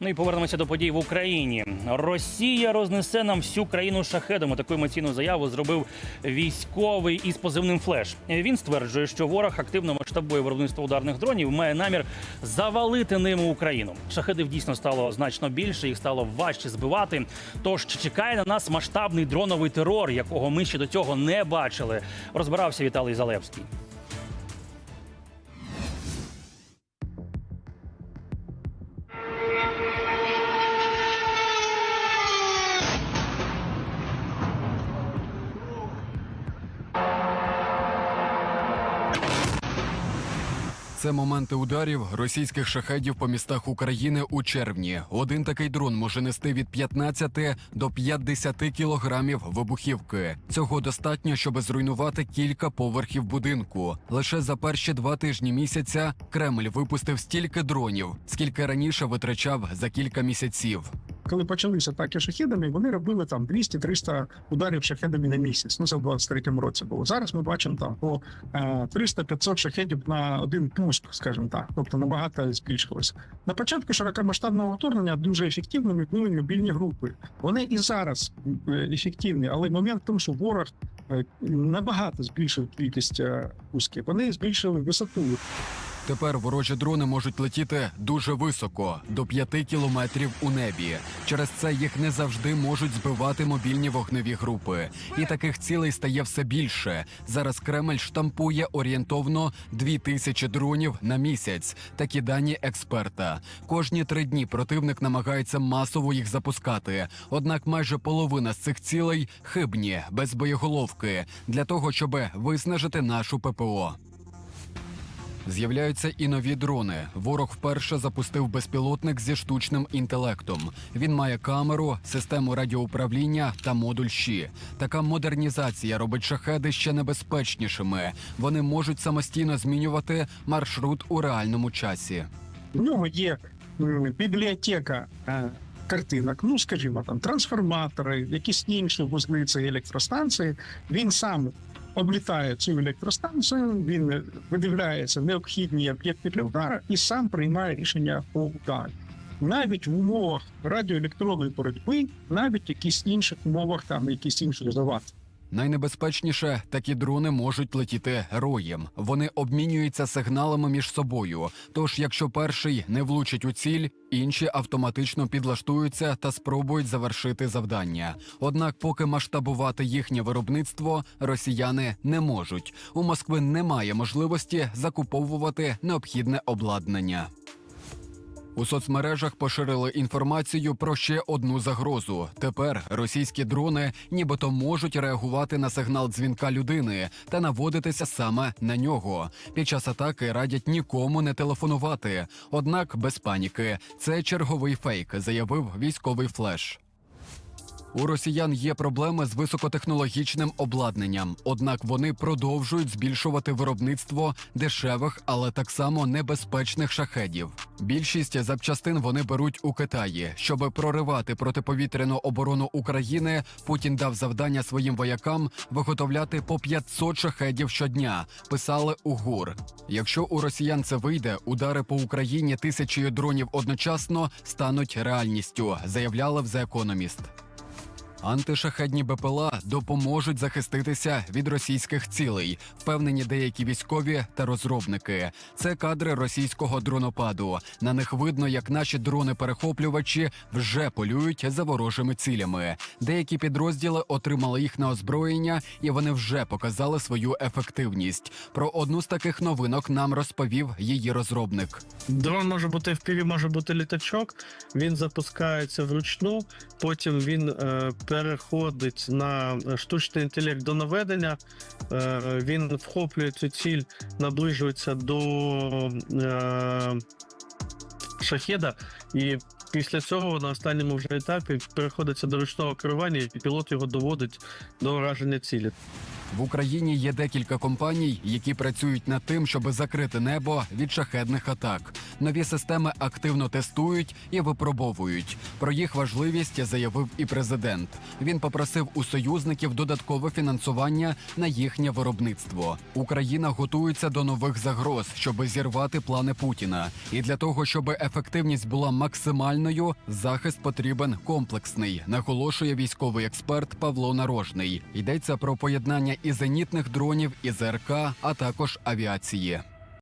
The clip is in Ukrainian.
Ну і повернемося до подій в Україні. Росія рознесе нам всю країну шахедами. Таку емоційну заяву зробив військовий із позивним флеш. Він стверджує, що ворог активно масштабує виробництво ударних дронів, має намір завалити ними Україну. Шахедів дійсно стало значно більше, їх стало важче збивати. Тож чекає на нас масштабний дроновий терор, якого ми ще до цього не бачили. Розбирався Віталій Залевський. Thank you. Це моменти ударів російських шахедів по містах України у червні. Один такий дрон може нести від 15 до 50 кілограмів вибухівки. Цього достатньо, щоб зруйнувати кілька поверхів будинку. Лише за перші два тижні місяця Кремль випустив стільки дронів, скільки раніше витрачав за кілька місяців. Коли почалися атаки шахедами, вони робили там 200-300 ударів шахедами на місяць. Ну це в 23-му році було. Зараз ми бачимо там по е, 300-500 шахедів на один пуск, скажімо так. Тобто набагато збільшилося. На початку широкомасштабного вторгнення дуже ефективними були мобільні групи. Вони і зараз е, ефективні, але момент в тому, що ворог е, набагато збільшив кількість е, пусків. Вони збільшили висоту. Тепер ворожі дрони можуть летіти дуже високо, до 5 кілометрів у небі. Через це їх не завжди можуть збивати мобільні вогневі групи. І таких цілей стає все більше. Зараз Кремль штампує орієнтовно 2 тисячі дронів на місяць. Такі дані експерта. Кожні три дні противник намагається масово їх запускати. Однак майже половина з цих цілей хибні, без боєголовки, для того, щоб виснажити нашу ППО. З'являються і нові дрони. Ворог вперше запустив безпілотник зі штучним інтелектом. Він має камеру, систему радіоуправління та модуль щі. Така модернізація робить шахеди ще небезпечнішими. Вони можуть самостійно змінювати маршрут у реальному часі. В нього є бібліотека е, картинок, ну скажімо, там трансформатори, якісь інші вузли цієї електростанції. Він сам облітає цю електростанцію, він видивляється необхідні об'єкти для удару і сам приймає рішення по удару. Навіть в умовах радіоелектронної боротьби, навіть в якісь інших умовах, там якісь інші завади. Найнебезпечніше такі дрони можуть летіти роєм. Вони обмінюються сигналами між собою. Тож, якщо перший не влучить у ціль, інші автоматично підлаштуються та спробують завершити завдання. Однак, поки масштабувати їхнє виробництво, росіяни не можуть. У Москви немає можливості закуповувати необхідне обладнання. У соцмережах поширили інформацію про ще одну загрозу. Тепер російські дрони нібито можуть реагувати на сигнал дзвінка людини та наводитися саме на нього. Під час атаки радять нікому не телефонувати. Однак без паніки це черговий фейк, заявив військовий флеш. У росіян є проблеми з високотехнологічним обладнанням, однак вони продовжують збільшувати виробництво дешевих, але так само небезпечних шахедів. Більшість запчастин вони беруть у Китаї. Щоб проривати протиповітряну оборону України, Путін дав завдання своїм воякам виготовляти по 500 шахедів щодня. Писали у ГУР. Якщо у росіян це вийде, удари по Україні тисячею дронів одночасно стануть реальністю, заявляли в The Economist. Антишахедні БПЛА допоможуть захиститися від російських цілей, впевнені деякі військові та розробники. Це кадри російського дронопаду. На них видно, як наші дрони-перехоплювачі вже полюють за ворожими цілями. Деякі підрозділи отримали їх на озброєння, і вони вже показали свою ефективність. Про одну з таких новинок нам розповів її розробник. Дрон може бути в піві, може бути літачок. Він запускається вручну, потім він е, переходить на штучний інтелект до наведення. Е, він вхоплює цю ціль, наближується до е, шахеда, і після цього на останньому вже етапі переходиться до ручного керування, і пілот його доводить до ураження цілі. В Україні є декілька компаній, які працюють над тим, щоб закрити небо від шахедних атак. Нові системи активно тестують і випробовують. Про їх важливість заявив і президент. Він попросив у союзників додаткове фінансування на їхнє виробництво. Україна готується до нових загроз, щоб зірвати плани Путіна. І для того, щоб ефективність була максимальною, захист потрібен комплексний, наголошує військовий експерт Павло Нарожний. Йдеться про поєднання і зенітних дронів, і ЗРК, а також авіації.